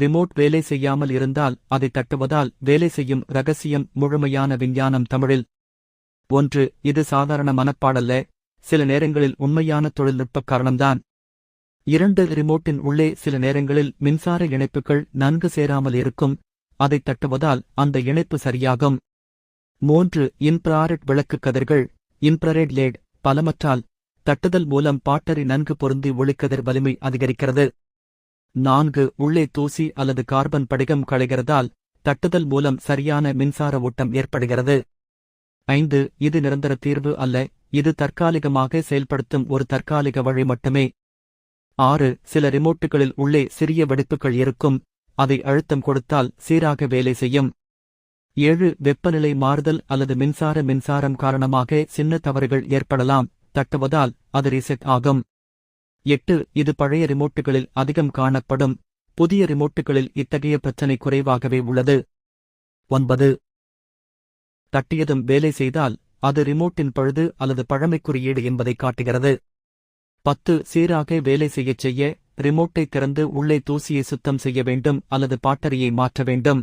Remote வேலை செய்யாமல் இருந்தால் அதை தட்டுவதால் வேலை செய்யும் ரகசியம் முழுமையான விஞ்ஞானம் தமிழில். ஒன்று இது சாதாரண மனப்பாடல்ல. சில நேரங்களில் உண்மையான தொழில்நுட்ப காரணம்தான். இரண்டு ரிமோட்டின் உள்ளே சில நேரங்களில் மின்சார இணைப்புகள் நன்கு சேராமல் இருக்கும். அதை தட்டுவதால் அந்த இணைப்பு சரியாகும். மூன்று இன்ப்ராரெட் விளக்கு கதிர்கள். இன்ஃப்ராரெட் லேட் பலமற்றால் தட்டுதல் மூலம் பாட்டரி நன்கு பொருந்தி ஒளிக்கதிர் வலிமை அதிகரிக்கிறது. நான்கு உள்ளே தூசி அல்லது கார்பன் படிகம் களைகிறதால் தட்டுதல் மூலம் சரியான மின்சார ஓட்டம் ஏற்படுகிறது. ஐந்து இது நிரந்தர தீர்வு அல்ல இது தற்காலிகமாக செயல்படுத்தும் ஒரு தற்காலிக வழி மட்டுமே. ஆறு சில ரிமோட்டுகளில் உள்ளே சிறிய வெடிப்புகள் இருக்கும் அதை அழுத்தம் கொடுத்தால் சீராக வேலை செய்யும். ஏழு வெப்பநிலை மாறுதல் அல்லது மின்சார மின்சாரம் காரணமாக சின்ன தவறுகள் ஏற்படலாம் தட்டுவதால் அது ரீசெட் ஆகும். எட்டு இது பழைய ரிமோட்டுகளில் அதிகம் காணப்படும். புதிய ரிமோட்டுகளில் இத்தகைய பிரச்சனை குறைவாகவே உள்ளது. ஒன்பது. தட்டியதும் வேலை செய்தால் அது ரிமோட்டின் பழுது அல்லது பழமை குறியீடு என்பதை காட்டுகிறது. பத்து சீராக வேலை செய்யச் செய்ய ரிமோட்டை திறந்து உள்ளே தூசியை சுத்தம் செய்ய வேண்டும் அல்லது பாட்டரியை மாற்ற வேண்டும்.